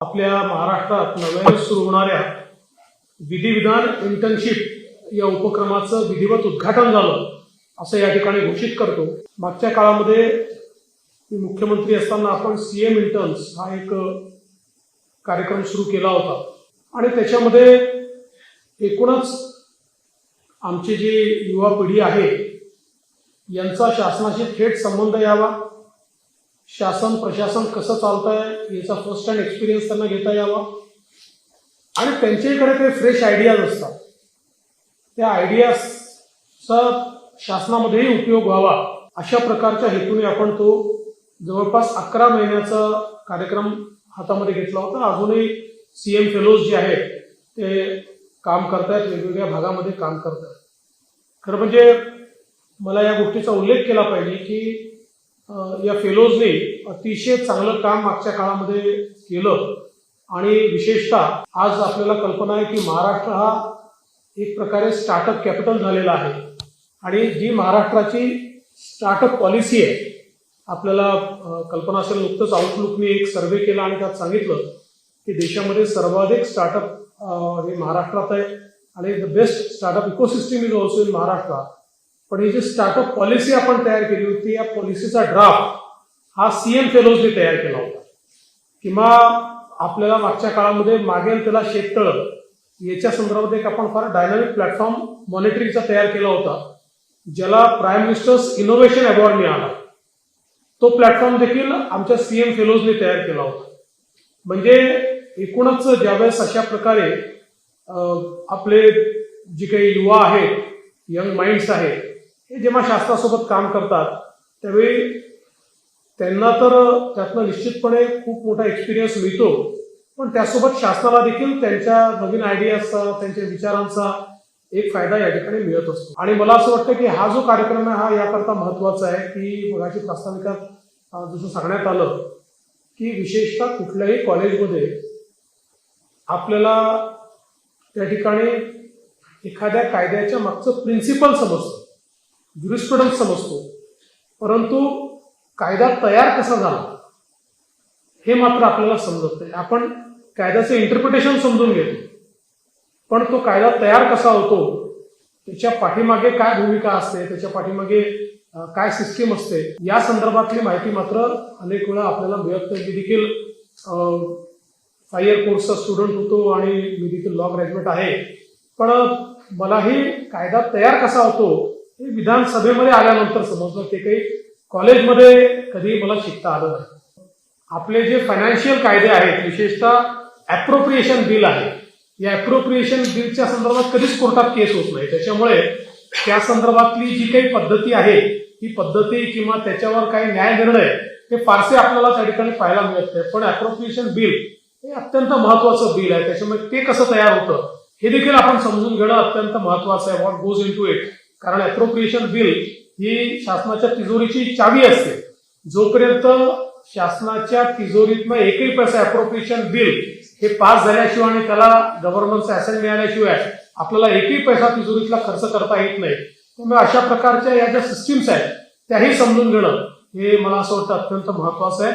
आपल्या महाराष्ट्रात नव्याने सुरू होणाऱ्या विधिविधान इंटर्नशिप या उपक्रमाचं विधिवत उद्घाटन झालं असं या ठिकाणी घोषित करतो. मागच्या काळामध्ये मुख्यमंत्री असताना आपण सी एम इंटर्न्स हा एक कार्यक्रम सुरू केला होता. आणि त्याच्यामध्ये एकूणच आमची जी युवा पिढी आहे यांचा शासनाशी थेट संबंध यावा शासन प्रशासन कसं चालतंय याचा फर्स्ट हँड एक्सपिरियन्स त्यांना घेता यावा. आणि त्यांच्याकडे काही फ्रेश आयडियाज असतात. त्या आयडियाजचा शासनामध्येही उपयोग व्हावा अशा प्रकारच्या हेतूने आपण तो जवळपास अकरा महिन्याचा कार्यक्रम हातामध्ये घेतला होता. अजूनही सीएम फेलोज जे आहेत ते काम करतायत वेगवेगळ्या भागामध्ये काम करतायत. खरं म्हणजे मला या गोष्टीचा उल्लेख केला पाहिजे की या फेलोजने अतिशय चांगलं काम मागच्या काळामध्ये केलं. आणि विशेषतः आज आपल्याला कल्पना आहे की महाराष्ट्र हा एक प्रकारे स्टार्टअप कॅपिटल झालेला आहे. आणि जी महाराष्ट्राची स्टार्टअप पॉलिसी आहे आपल्याला कल्पना असेल नुकतंच आउटलुकने एक सर्वे केला आणि त्यात सांगितलं की देशामध्ये सर्वाधिक स्टार्टअप हे महाराष्ट्रात आहे. आणि the best startup ecosystem is also in Maharashtra. पण ही जी स्टार्टअप पॉलिसी आपण तयार केली होती या पॉलिसीचा ड्राफ्ट हा सीएम फेलोजने तयार केला होता. किंवा आपल्याला मागच्या काळामध्ये मागेल त्याला शेततळ याच्या संदर्भात एक आपण फार डायनामिक प्लॅटफॉर्म मॉनिटरिंगचा तयार केला होता ज्याला प्राईम मिनिस्टर्स इनोव्हेशन अवॉर्ड मिळाला. तो प्लॅटफॉर्म देखील आमच्या सीएम फेलोजने तयार केला होता. म्हणजे एकूणच ज्यावेळेस अशा प्रकारे आपले जे काही युवा आहेत यंग माइंड्स आहेत हे जेव्हा शास्त्रासोबत काम करतात त्यावेळी त्यांना तर त्यातनं निश्चितपणे खूप मोठा एक्सपिरियन्स मिळतो. पण त्यासोबत शासनाला देखील त्यांच्या नवीन आयडियाचा त्यांच्या विचारांचा एक फायदा या ठिकाणी मिळत असतो. आणि मला असं वाटतं की हा जो कार्यक्रम आहे हा याकरता महत्त्वाचा आहे की मगाशी प्रास्ताविकात जसं सांगण्यात आलं की विशेषतः कुठल्याही कॉलेजमध्ये आपल्याला त्या ठिकाणी एखाद्या कायद्याच्या मागचं प्रिन्सिपल समजतं. ज्युरिस्प्रुडन्स समजतो. परंतु कायदा तयार कसा झाला हे मात्र आपल्याला समजत नाही. आपण कायद्याचं इंटरप्रिटेशन समजून घेतो. पण तो कायदा तयार कसा होतो त्याच्या पाठीमागे काय भूमिका असते त्याच्या पाठीमागे काय सिस्टीम असते या संदर्भातली माहिती मात्र अनेक वेळा आपल्याला मिळत नाही. मी देखील फायर कोर्सचा स्टुडंट होतो आणि मी देखील लॉ ग्रॅज्युएट आहे. पण मलाही कायदा तयार कसा होतो हे विधानसभेमध्ये आल्यानंतर समजलं ते काही कॉलेजमध्ये कधी मला शिकता आलं नाही. आपले जे फायनान्शियल कायदे आहेत विशेषतः अप्रोप्रिएशन बिल आहे या अप्रोप्रिएशन बिलच्या संदर्भात कधीच कोर्टात केस होत नाही. त्याच्यामुळे त्या संदर्भातली जी काही पद्धती आहे ती पद्धती किंवा त्याच्यावर काही न्याय निर्णय हे फारसे आपल्याला त्या ठिकाणी पाहायला मिळत नाही. पण अप्रोप्रिएशन बिल हे अत्यंत महत्वाचं बिल आहे. त्याच्यामुळे ते कसं तयार होतं हे देखील आपण समजून घेणं अत्यंत महत्वाचं आहे. What goes into it कारण अप्रोप्रिएशन बिल ही शासनाच्या तिजोरीची चावी असते. जोपर्यंत शासनाच्या तिजोरीतनं एकही पैसा अप्रोप्रिएशन बिल हे पास झाल्याशिवाय आणि त्याला गव्हर्नमेंटचा असेंट मिळाल्याशिवाय आपल्याला एकही पैसा तिजोरीतला खर्च करता येत नाही. त्यामुळे अशा प्रकारच्या या ज्या सिस्टीम्स आहेत त्याही समजून घेणं हे मला असं वाटतं अत्यंत महत्वाचं आहे.